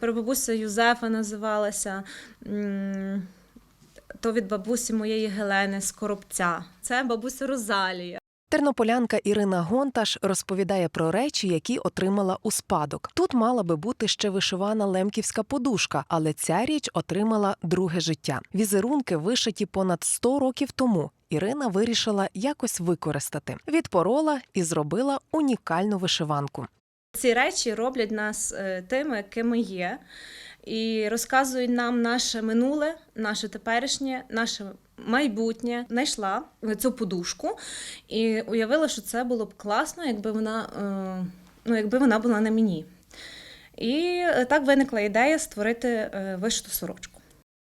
Прабабуся Юзефа називалася. То від бабусі моєї Гелени з Коробця. Це бабуся Розалія. Тернополянка Ірина Гонташ розповідає про речі, які отримала у спадок. Тут мала би бути ще вишивана лемківська подушка, але ця річ отримала друге життя. Візерунки вишиті понад 100 років тому. Ірина вирішила якось використати. Відпорола і зробила унікальну вишиванку. Ці речі роблять нас е, тими, якими є, і розказують нам наше минуле, наше теперішнє, наше майбутнє. Знайшла цю подушку і уявила, що це було б класно, якби вона, е, ну, якби вона була на мені. І е, так виникла ідея створити вишиту сорочку.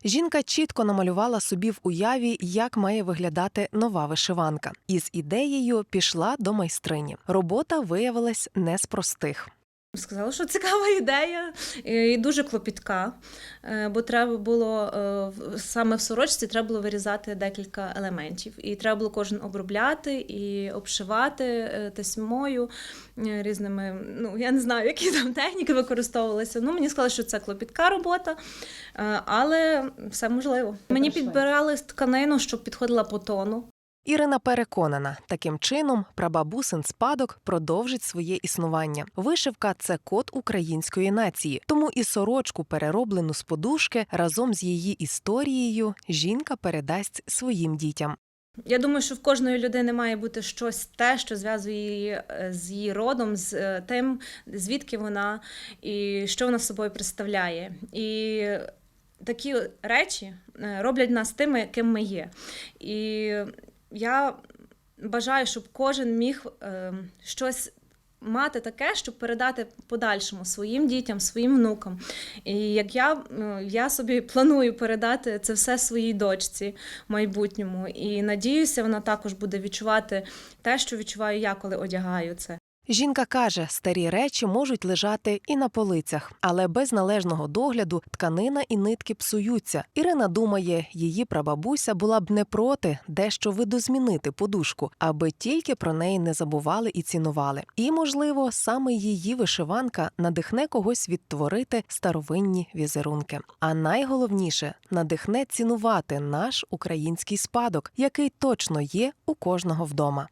Жінка чітко намалювала собі в уяві, як має виглядати нова вишиванка, і з ідеєю пішла до майстрині. Робота виявилась не з простих. Сказала, що цікава ідея і дуже клопітка, е, бо треба було е, саме в сорочці треба було вирізати декілька елементів. І треба було кожен обробляти і обшивати е, тесьмою різними. Ну я не знаю, які там техніки використовувалися. Ну мені сказали, що це клопітка робота, але все можливо. Мені підбирали тканину, щоб підходила по тону. Ірина переконана, таким чином прабабусин спадок продовжить своє існування. Вишивка це код української нації, тому і сорочку, перероблену з подушки, разом з її історією, жінка передасть своїм дітям. Я думаю, що в кожної людини має бути щось те, що зв'язує її е, з її родом, з е, тим, звідки вона і що вона собою представляє. І такі речі е, роблять нас тими, яким ми є. І я бажаю, щоб кожен міг е, щось. Мати таке, щоб передати подальшому своїм дітям, своїм внукам. І як я, е, я собі планую передати це все своїй дочці майбутньому. І надіюся, вона також буде відчувати те, що відчуваю я, коли одягаю це. Жінка каже, старі речі можуть лежати і на полицях, але без належного догляду тканина і нитки псуються. Ірина думає, її прабабуся була б не проти дещо видозмінити подушку, аби тільки про неї не забували і цінували. І, можливо, саме її вишиванка надихне когось відтворити старовинні візерунки. А найголовніше надихне цінувати наш український спадок, який точно є у кожного вдома.